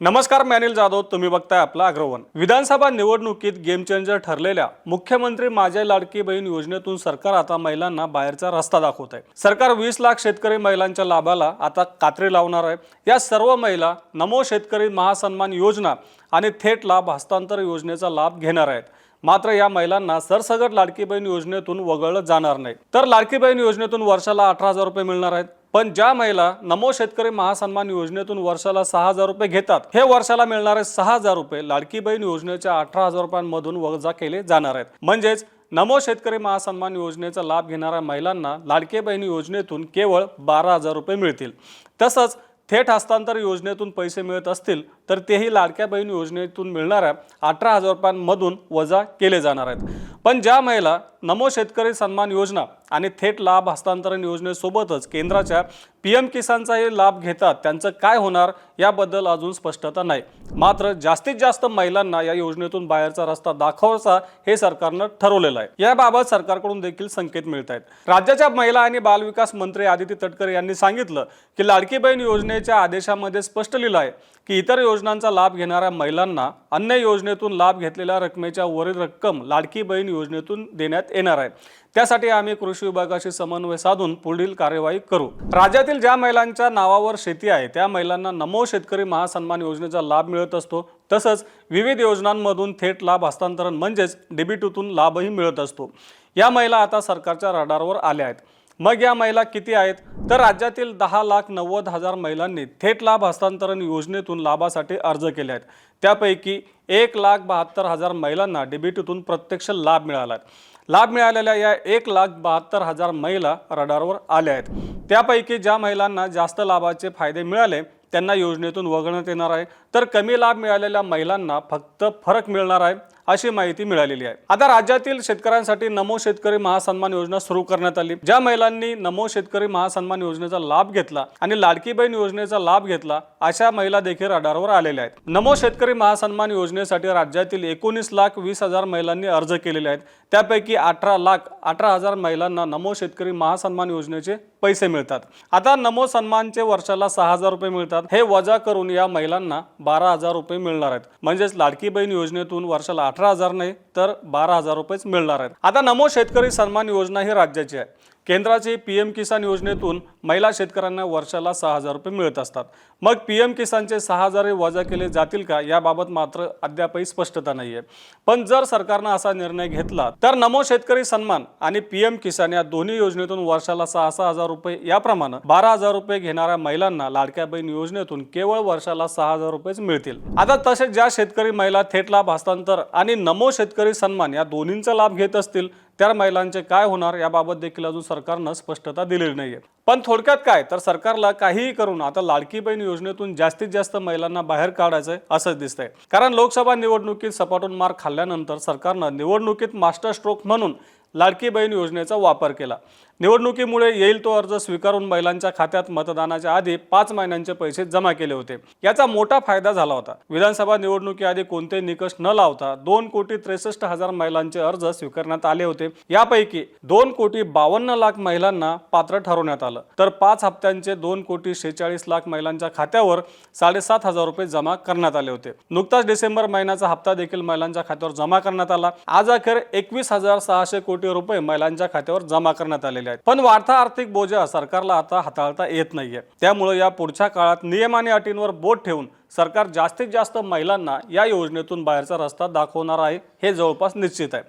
नमस्कार मॅनिल जाधव. तुम्ही बघताय आपला अग्रवन. विधानसभा निवडणुकीत गेम चेंजर ठरलेल्या मुख्यमंत्री माझ्या लाडकी बहीण योजनेतून सरकार आता महिलांना बाहेरचा रस्ता दाखवत आहे. सरकार वीस लाख शेतकरी महिलांच्या लाभाला आता कात्री लावणार आहे. या सर्व महिला नमो शेतकरी महासन्मान योजना आणि थेट लाभ हस्तांतर योजनेचा लाभ घेणार आहेत. मात्र या महिलांना सरसगट लाडकी बहीण योजनेतून वगळलं जाणार नाही. तर लाडकी बहीण योजनेतून वर्षाला अठरा हजार रुपये मिळणार आहेत. पण ज्या महिला नमो शेतकरी महासन्मान योजनेतून वर्षाला सहा हजार रुपये घेतात हे वर्षाला मिळणारे सहा हजार रुपये लाडकी बहीण योजनेच्या अठरा हजार रुपयांमधून वजा केले जाणार आहेत. म्हणजेच नमो शेतकरी महासन्मान योजनेचा लाभ घेणाऱ्या महिलांना लाडके बहीण योजनेतून केवळ बारा हजार रुपये मिळतील. तसंच थेट हस्तांतर योजनेतून पैसे मिळत असतील तर तेही लाडक्या बहीण योजनेतून मिळणाऱ्या अठरा हजार रुपयांमधून वजा केले जाणार आहेत. पण ज्या महिला नमो शेतकरी सन्मान योजना आणि थेट लाभ हस्तांतरण योजनेसोबतच केंद्राच्या पी एम किसानचाही लाभ घेतात. त्यांचं काय होणार याबद्दल अजून स्पष्टता नाही. मात्र जास्तीत जास्त महिलांना या योजनेतून बाहेरचा रस्ता दाखवायचा हे सरकारनं ठरवलेलं आहे. याबाबत सरकारकडून देखील संकेत मिळत आहेत. राज्याच्या महिला आणि बालविकास मंत्री आदिती तटकरे यांनी सांगितलं की लाडकी बहीण योजनेच्या आदेशामध्ये स्पष्ट लिहिलं आहे की इतर योजनांचा लाभ घेणाऱ्या महिलांना अन्य योजनेतून लाभ घेतलेल्या रकमेच्या वरील रक्कम लाडकी बहीण योजनेतून देण्यात येणार आहे. त्यासाठी आम्ही कृषी विभागाशी समन्वय साधून पुढील कार्यवाही करू. राज्यातील ज्या महिलांच्या नावावर शेती आहे त्या महिलांना नमो शेतकरी महासन्मान योजनेचा लाभ मिळत असतो. तसंच विविध योजनांमधून थेट लाभ हस्तांतरण म्हणजेच डेबिटूतून लाभही मिळत असतो. या महिला आता सरकारच्या रडारवर आल्या आहेत. मग या महिला किती आहेत? तर राज्यातील दहा लाख नव्वद हजार महिलांनी थेट लाभ हस्तांतरण योजनेतून लाभासाठी अर्ज केले आहेत. त्यापैकी एक लाख बहात्तर हजार महिलांना डेबिटूतून प्रत्यक्ष लाभ मिळाला आहे. लाभ मिळालेल्या या एक लाख बहात्तर हजार महिला रडारवर आल्या आहेत. त्यापैकी ज्या महिलांना जास्त लाभाचे फायदे मिळाले त्यांना योजनेतून वगळण्यात येणार आहे. तर कमी लाभ मिळालेल्या महिलांना फक्त फरक मिळणार आहे. अशी माहिती मिळालेली आहे. आता राज्यातील शेतकऱ्यांसाठी नमो शेतकरी महासन्मान योजना सुरू करण्यात आली. ज्या महिलांनी नमो शेतकरी महासन्मान योजनेचा लाभ घेतला आणि लाडकी बहीण योजनेचा लाभ घेतला अशा महिला देखील रडारवर आलेल्या आहेत. नमो शेतकरी महासन्मान योजनेसाठी राज्यातील एकोणीस लाख वीस हजार महिलांनी अर्ज केलेले आहेत. त्यापैकी अठरा लाख अठरा हजार महिलांना नमो शेतकरी महासन्मान योजनेचे पैसे मिळतात. आता नमो सन्मानचे वर्षाला सहा हजार रुपये मिळतात. हे वजा करून या महिलांना बारा हजार रुपये मिळणार आहेत. म्हणजेच लाडकी बहीण योजनेतून वर्षाला अठरा हजार नाही तर बारा हजार रुपयेच मिळणार आहेत. आता नमो शेतकरी सन्मान योजना ही राज्याची आहे. केंद्राचे पी एम किसान योजनेतून महिला शेतकऱ्यांना वर्षाला सहा हजार रुपये मिळत असतात. मग पी एम किसानचे सहा हजार वजा केले जातील का याबाबत मात्र अद्यापही स्पष्टता नाही आहे पण जर सरकारनं असा निर्णय घेतला तर नमो शेतकरी सन्मान आणि पी एम किसान या दोन्ही योजनेतून वर्षाला सहा सहा हजार रुपये याप्रमाणे बारा हजार रुपये घेणाऱ्या महिलांना लाडक्या बहीण योजनेतून केवळ वर्षाला सहा हजार रुपयेच मिळतील. आता तसेच ज्या शेतकरी महिला थेट लाभ हस्तांतर आणि नमो शेतकरी सन्मान या दोन्हींचा लाभ घेत असतील त्या महिलांचे काय होणार याबाबत देखील अजून सरकारनं स्पष्टता दिलेली नाहीये. पण थोडक्यात काय? तर सरकारला काहीही करून आता लाडकी बहीण योजनेतून जास्तीत जास्त महिलांना बाहेर काढायचंय असंच दिसतंय. कारण लोकसभा निवडणुकीत सपाटून मार खाल्ल्यानंतर सरकारनं निवडणुकीत मास्टर स्ट्रोक म्हणून लाडकी बहीण योजनेचा वापर केला. निवडणुकीमुळे येईल तो अर्ज स्वीकारून महिलांच्या खात्यात मतदानाच्या आधी पाच महिन्यांचे पैसे जमा केले होते. याचा मोठा फायदा झाला होता. विधानसभा निवडणुकीआधी कोणते निकष न लावता दोन कोटी त्रेसष्ट हजार महिलांचे अर्ज स्वीकारण्यात आले होते. यापैकी दोन कोटी बावन्न लाख महिलांना पात्र ठरवण्यात आलं. तर पाच हप्त्यांचे दोन कोटी शेहेचाळीस लाख महिलांच्या खात्यावर साडेसात हजार रुपये जमा करण्यात आले होते. नुकताच डिसेंबर महिन्याचा हप्ता देखील महिलांच्या खात्यावर जमा करण्यात आला. आज अखेर एकवीस हजार सहाशे कोटी रुपये महिलांच्या खात्यावर जमा करण्यात आलेले आहेत. पण वाढता आर्थिक बोजा सरकारला आता हाताळता येत नाहीये. त्यामुळे या पुढच्या काळात नियम आणि अटींवर बोट ठेवून सरकार जास्तीत जास्त महिलांना या योजनेतून बाहेरचा रस्ता दाखवणार आहे हे जवळपास निश्चित आहे.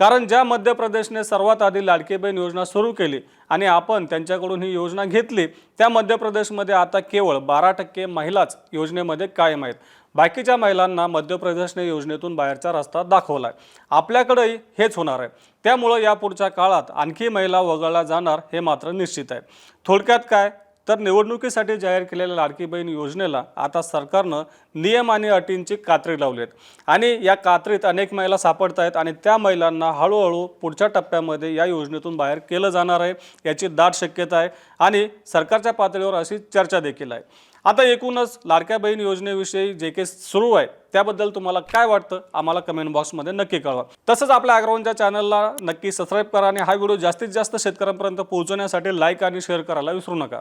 कारण ज्या मध्य प्रदेशने सर्वात आधी लाडकी बहीण योजना सुरू केली आणि आपण त्यांच्याकडून ही योजना घेतली त्या मध्य प्रदेशमध्ये आता केवळ बारा टक्के महिलाच योजनेमध्ये कायम आहेत. बाकीच्या महिलांना मध्य प्रदेशने योजनेतून बाहेरचा रस्ता दाखवला आहे आपल्याकडेही हेच होणार आहे. त्यामुळं यापुढच्या काळात आणखी महिला वगळल्या जाणार हे मात्र निश्चित आहे. थोडक्यात काय? तर निवडणुकीसाठी जाहीर केलेल्या लाडकी बहीण योजनेला आता सरकारनं नियम आणि अटींची कात्री लावली आहेत आणि या कात्रीत अनेक महिला सापडत आहेत आणि त्या महिलांना हळूहळू पुढच्या टप्प्यामध्ये या योजनेतून बाहेर केलं जाणार आहे याची दाट शक्यता आहे आणि सरकारच्या पातळीवर अशी चर्चा देखील आहे. आता एकूणच लाडक्या बहीण योजनेविषयी जे काही सुरू आहे त्याबद्दल तुम्हाला काय वाटतं? आम्हाला कमेंट बॉक्समध्ये नक्की कळवा. तसंच आपल्या अग्रवनच्या चॅनलला नक्की सबस्क्राईब करा आणि हा व्हिडिओ जास्तीत जास्त शेतकऱ्यांपर्यंत पोहोचवण्यासाठी लाईक आणि शेअर करायला विसरू नका.